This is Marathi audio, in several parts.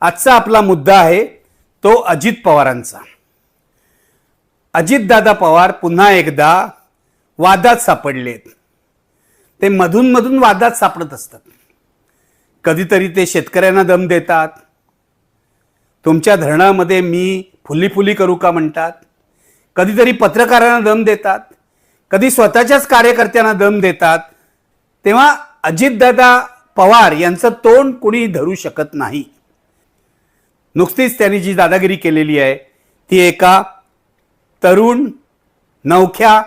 आजचा आपला मुद्दा आहे तो अजित पवारांचा. अजितदादा पवार पुन्हा एकदा वादात सापडलेत. ते मधून मधून वादात सापडत असतात. कधीतरी ते शेतकऱ्यांना दम देतात. तुमच्या धरणामध्ये मी फुली फुली करू का म्हणतात. कधीतरी पत्रकारांना दम देतात. कधी स्वतःच्याच कार्यकर्त्यांना दम देतात. तेव्हा अजितदादा पवार यांचं तोंड कुणी धरू शकत नाही. नुकतीच त्यांनी जी दादागिरी केलेली आहे ती एका तरुण नवख्या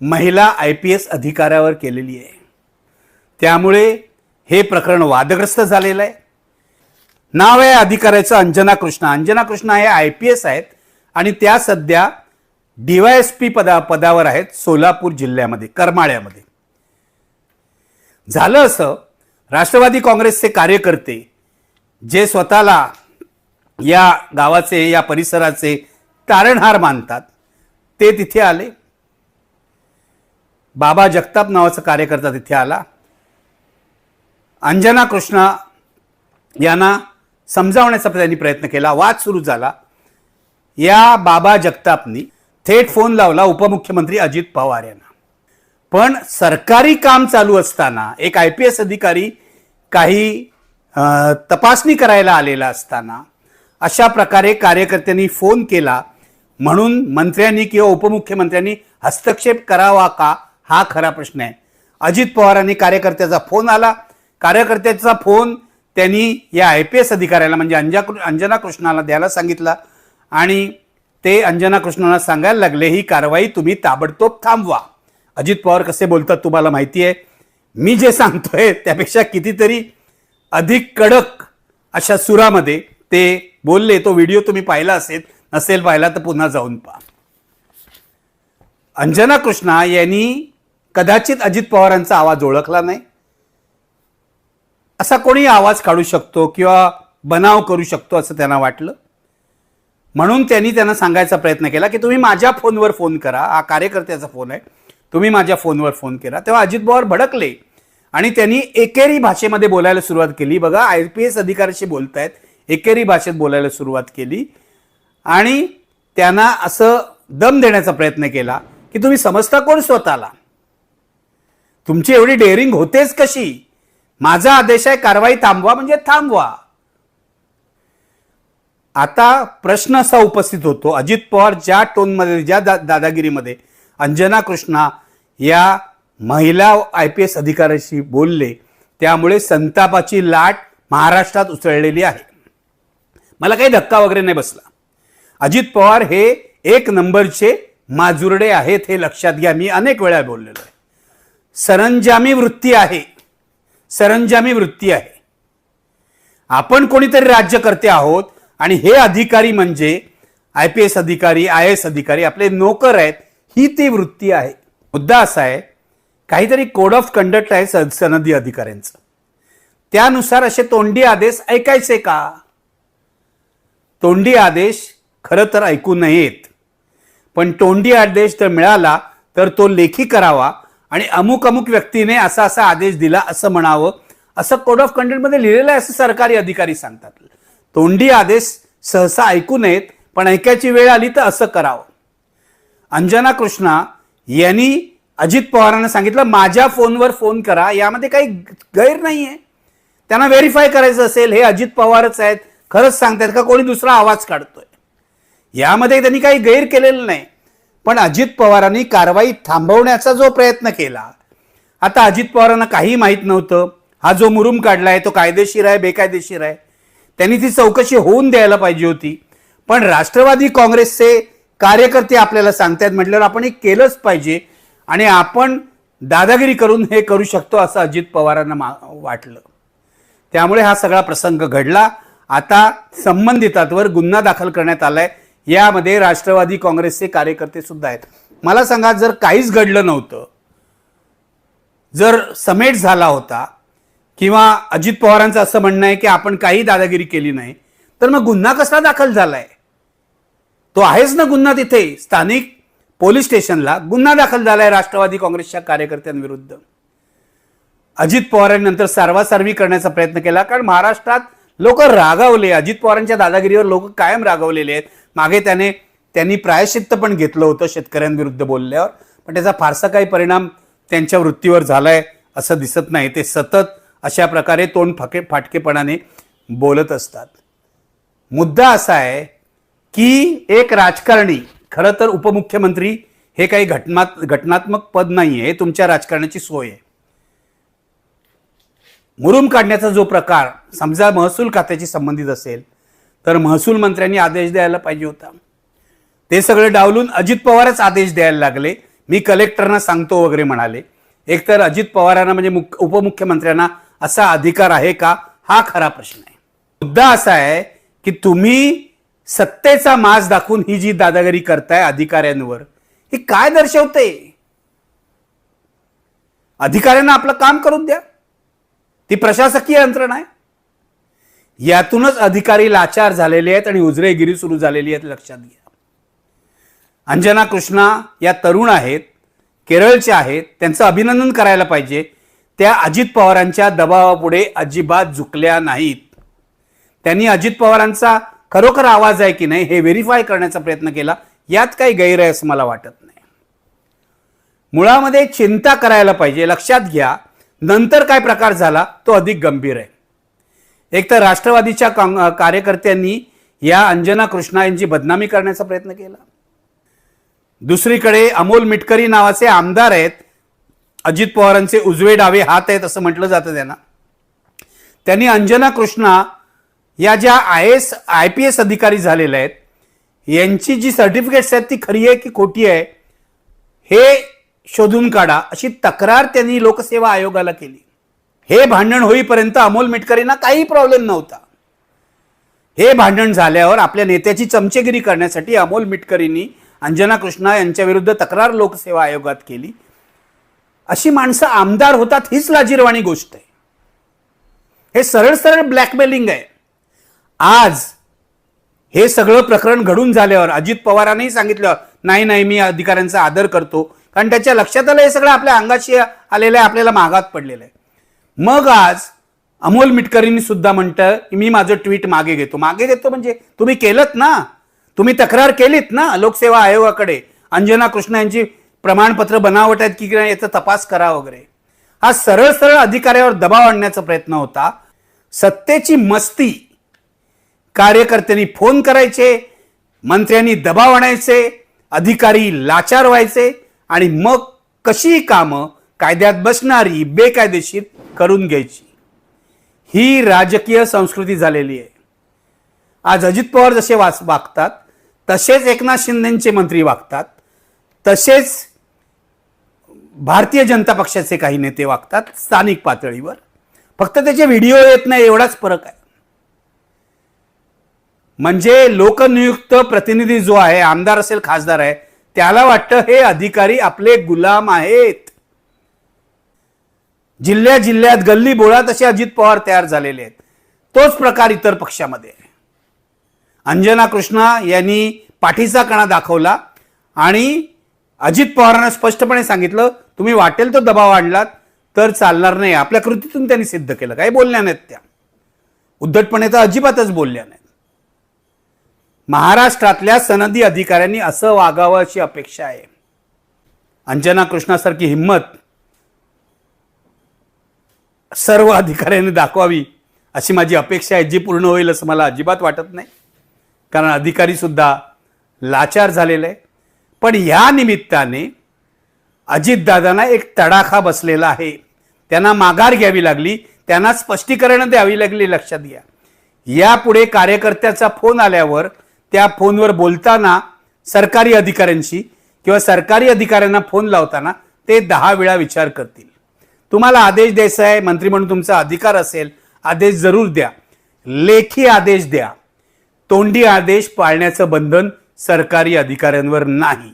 महिला आय पी एस अधिकाऱ्यावर केलेली आहे. त्यामुळे हे प्रकरण वादग्रस्त झालेलं आहे. नाव आहे अधिकाऱ्याचं अंजना कृष्णा. अंजना कृष्णा हे आय पी एस आहेत आणि त्या सध्या डीवायएसपी पदा पदावर आहेत सोलापूर जिल्ह्यामध्ये करमाळ्यामध्ये. झालं असं राष्ट्रवादी काँग्रेसचे कार्यकर्ते जे स्वतःला या गावाचे या परिसराचे तारणहार मानतात. ते तिथे आले. बाबा जगताप नावाचा कार्यकर्ता तिथे आला. अंजना कृष्णा यांना समजावण्याचा त्यांनी प्रयत्न केला. वाद सुरू झाला. या बाबा जगतापनी थेट फोन लावला उपमुख्यमंत्री अजित पवार यांना. पण सरकारी काम चालू असताना एक आय पी एस अधिकारी काही तपासणी करायला आलेला असताना अशा प्रकारे कार्यकर्त्यांनी फोन केला. म्हणून मंत्र्यांनी किंवा उपमुख्यमंत्र्यांनी हस्तक्षेप करावा का? हा खरा प्रश्न आहे. अजित पवारांनी कार्यकर्त्याचा फोन आला. कार्यकर्त्याचा फोन त्यांनी या आय पी एस अधिकाऱ्याला म्हणजे अंजा अंजना कृष्णाला द्यायला सांगितला. आणि ते अंजना कृष्णाला सांगायला लागले ही कारवाई तुम्ही ताबडतोब थांबवा. अजित पवार कसे बोलतात तुम्हाला माहिती आहे. मी जे सांगतोय त्यापेक्षा कितीतरी अधिक कडक अशा सुरामध्ये ते बोलले तो व्हिडिओ तुम्ही पाहिला असेल नसेल पाहिला तर पुन्हा जाऊन पहा. अंजना कृष्णा यांनी कदाचित अजित पवारांचा आवाज ओळखला नाही. असा कोणी आवाज काढू शकतो किंवा बनाव करू शकतो असं त्यांना वाटलं? म्हणून त्यांनी त्यांना सांगायचा प्रयत्न केला की तुम्ही माझ्या फोनवर फोन करा. हा कार्यकर्त्याचा फोन आहे. तुम्ही माझ्या फोनवर फोन केला तेव्हा अजित पवार भडकले आणि त्यांनी एकेरी भाषेमध्ये बोलायला सुरुवात केली. बघा आय पी एस अधिकाऱ्याशी बोलतायत. एकेरी भाषेत बोलायला सुरुवात केली. आणि त्यांना असं दम देण्याचा प्रयत्न केला की तुम्ही समजता कोण स्वतःला? तुमची एवढी डेअरिंग होतेच कशी? माझा आदेश आहे कारवाई थांबवा म्हणजे थांबवा. आता प्रश्न असा उपस्थित होतो अजित पवार ज्या टोनमध्ये ज्या दा दादागिरीमध्ये अंजना कृष्णा या महिला आय पी एस अधिकाऱ्याशी बोलले त्यामुळे संतापाची लाट महाराष्ट्रात उसळलेली आहे. मला काही धक्का वगैरे नाही बसला. अजित पवार हे एक नंबरचे माजुरडे आहेत हे लक्षात घ्या. मी अनेक वेळा बोललेलो आहे. सरंजामी वृत्ती आहे. सरंजामी वृत्ती आहे. आपण कोणीतरी राज्यकर्ते आहोत आणि हे अधिकारी म्हणजे आय पी एस अधिकारी आय एस अधिकारी आपले नोकर आहेत ही ती वृत्ती आहे. मुद्दा असा आहे काहीतरी कोड ऑफ कंडक्ट आहे सनदी अधिकाऱ्यांचं. त्यानुसार असे तोंडी आदेश ऐकायचे का? तोंडी आदेश खरं तर ऐकू नयेत. पण तोंडी आदेश जर मिळाला तर तो लेखी करावा आणि अमुक अमुक व्यक्तीने असा असा आदेश दिला असं म्हणावं. असं कोड ऑफ कंडक्टमध्ये लिहिलेलं आहे असं सरकारी अधिकारी सांगतात. तोंडी आदेश सहसा ऐकू नयेत पण ऐकायची वेळ आली तर असं करावं. अंजना कृष्णा यांनी अजित पवारांना सांगितलं माझ्या फोनवर फोन करा यामध्ये काही गैर नाही आहे त्यांना व्हेरीफाय करायचं असेल हे अजित पवारच आहेत. खरंच सांगतायत का कोणी दुसरा आवाज काढतोय? यामध्ये त्यांनी काही गैर केलेलं नाही. पण अजित पवारांनी कारवाई थांबवण्याचा जो प्रयत्न केला आता अजित पवारांना काही माहीत नव्हतं. हा जो मुरुम काढला आहे तो कायदेशीर आहे बेकायदेशीर आहे. त्यांनी ती चौकशी होऊन द्यायला पाहिजे होती. पण राष्ट्रवादी काँग्रेसचे कार्यकर्ते आपल्याला सांगतायत म्हटल्यावर आपण हे केलंच पाहिजे. आणि आपण दादागिरी करून हे करू शकतो असं अजित पवारांना मा वाटलं. त्यामुळे हा सगळा प्रसंग घडला. आता संबंधितांवर गुन्हा दाखल करण्यात आलाय. यामध्ये राष्ट्रवादी काँग्रेसचे कार्यकर्ते सुद्धा आहेत. मला सांगा जर काहीच घडलं नव्हतं जर समेट झाला होता किंवा अजित पवारांचं असं म्हणणं आहे की आपण काही दादागिरी केली नाही तर मग गुन्हा कसा दाखल झालाय? तो आहेच ना गुन्हा तिथे. स्थानिक पोलीस स्टेशनला गुन्हा दाखल झालाय राष्ट्रवादी काँग्रेसच्या कार्यकर्त्यांविरुद्ध. अजित पवारांनी नंतर सारवासारवी करण्याचा प्रयत्न केला कारण महाराष्ट्रात लोक रागावले. अजित पवारांच्या दादागिरीवर लोक कायम रागावलेले आहेत. मागे त्याने त्यांनी प्रायश्चित्त पण घेतलं होतं शेतकऱ्यांविरुद्ध बोलल्यावर. पण त्याचा फारसा काही परिणाम त्यांच्या वृत्तीवर झालाय असं दिसत नाही. ते सतत अशा प्रकारे तोंड फाके फाटकेपणाने बोलत असतात. मुद्दा असा आहे की एक राजकारणी खरं तर उपमुख्यमंत्री हे काही घटना घटनात्मक पद नाही आहे हे तुमच्या राजकारणाची सोय आहे. मुरुम काढण्याचा जो प्रकार समजा महसूल खात्याशी संबंधित असेल तर महसूल मंत्र्यांनी आदेश द्यायला पाहिजे होता. ते सगळे डावलून अजित पवारच आदेश द्यायला लागले. मी कलेक्टरना सांगतो वगैरे म्हणाले. एकतर अजित पवारांना म्हणजे मुख- उपमुख्यमंत्र्यांना असा अधिकार आहे का? हा खरा प्रश्न आहे. मुद्दा असा आहे की तुम्ही सत्तेचा मास दाखवून ही जी दादागिरी करताय अधिकाऱ्यांवर ही काय दर्शवते अधिकाऱ्यांना आपलं काम करून द्या. ती प्रशासकीय यंत्रणा आहे. यातूनच अधिकारी लाचार झालेले आहेत आणि उजरेगिरी सुरू झालेली आहेत लक्षात घ्या. अंजना कृष्णा या तरुण आहेत केरळच्या आहेत त्यांचं अभिनंदन करायला पाहिजे. त्या अजित पवारांच्या दबावापुढे अजिबात झुकल्या नाहीत. त्यांनी अजित पवारांचा खरोखर आवाज आहे की नाही हे व्हेरीफाय करण्याचा प्रयत्न केला. यात काही गैर आहे असं मला वाटत नाही. मुळामध्ये चिंता करायला पाहिजे लक्षात घ्या. नंतर काय प्रकार झाला? तो अधिक गंभीर आहे. एक तर राष्ट्रवादीच्या कार्यकर्त्यांनी या अंजना कृष्णा यांची बदनामी करण्याचा प्रयत्न केला. दुसरीकडे अमोल मिटकरी नावाचे आमदार आहेत. अजित पवारांचे उजवे डावे हात आहेत असं म्हटलं जातं त्यांना. त्यांनी अंजना कृष्णा या ज्या I S I P S अधिकारी झालेल्या आहेत यांची जी सर्टिफिकेट्स आहेत ती खरी आहे की खोटी आहे हे शोधून काढा अशी तक्रार त्यांनी लोकसेवा आयोगाला केली. हे भांडण होईपर्यंत अमोल मिटकरींना काही प्रॉब्लेम नव्हता. हे भांडण झाल्यावर आपल्या नेत्याची चमचेगिरी करण्यासाठी अमोल मिटकरींनी अंजना कृष्णा यांच्या विरुद्ध तक्रार लोकसेवा आयोगात केली. अशी माणसं आमदार होतात हीच लाजीरवाणी गोष्ट आहे. हे सरळ सरळ ब्लॅकमेलिंग आहे. आज हे सगळं प्रकरण घडून झाल्यावर अजित पवारांनी सांगितलं नाही नाही मी अधिकाऱ्यांचा आदर करतो. कारण त्याच्या लक्षात आलं हे सगळं आपल्या अंगाशी आलेलं आहे आपल्याला मागात पडलेलं आहे. मग आज अमोल मिटकरींनी सुद्धा म्हणतं की मी माझं ट्विट मागे घेतो. मागे घेतो म्हणजे तुम्ही केलंत ना? तुम्ही तक्रार केलीत ना लोकसेवा आयोगाकडे? अंजना कृष्ण यांची प्रमाणपत्र बनावट आहेत की याचा तपास करा वगैरे. हा सरळ सरळ अधिकाऱ्यावर दबाव आणण्याचा प्रयत्न होता. सत्तेची मस्ती. कार्यकर्त्यांनी फोन करायचे मंत्र्यांनी दबाव आणायचे अधिकारी लाचार व्हायचे. आणि मग कशी कामं कायद्यात बसणारी बेकायदेशीर करून घ्यायची. ही राजकीय संस्कृती झालेली आहे. आज अजित पवार जसे वाच वागतात तसेच एकनाथ शिंदेचे मंत्री वागतात तसेच भारतीय जनता पक्षाचे काही नेते वागतात स्थानिक पातळीवर. फक्त त्याचे व्हिडिओ येत नाही एवढाच फरक आहे. म्हणजे लोकनियुक्त प्रतिनिधी जो आहे आमदार असेल खासदार आहे त्याला वाटतं हे अधिकारी आपले गुलाम आहेत. जिल्ह्या जिल्ह्यात गल्ली बोळात असे अजित पवार तयार झालेले आहेत. तोच प्रकार इतर पक्षामध्ये अंजना कृष्णा यांनी पाठीचा कणा दाखवला आणि अजित पवारांना स्पष्टपणे सांगितलं तुम्ही वाटेल तो दबाव आणलात तर चालणार नाही. आपल्या कृतीतून त्यांनी सिद्ध केलं. काही बोलल्या नाहीत त्या. उद्धटपणे तर अजिबातच बोलल्या नाहीत. महाराष्ट्रातल्या सनदी अधिकाऱ्यांनी असं वागावं अशी अपेक्षा आहे. अंजना कृष्णासारखी हिंमत सर्व अधिकाऱ्यांनी दाखवावी अशी माझी अपेक्षा आहे जी पूर्ण होईल असं मला अजिबात वाटत नाही. कारण अधिकारीसुद्धा लाचार झालेलं आहे. पण या निमित्ताने अजितदादांना एक तडाखा बसलेला आहे. त्यांना माघार घ्यावी लागली त्यांना स्पष्टीकरणं द्यावी लागली लक्षात घ्या. यापुढे कार्यकर्त्याचा फोन आल्यावर त्या फोनवर बोलताना सरकारी अधिकाऱ्यांशी किंवा सरकारी अधिकाऱ्यांना फोन लावताना ते दहा वेळा विचार करतील. तुम्हाला आदेश द्यायचा आहे मंत्री म्हणून तुमचा अधिकार असेल आदेश जरूर द्या. लेखी आदेश द्या. तोंडी आदेश पाळण्याचं बंधन सरकारी अधिकाऱ्यांवर नाही.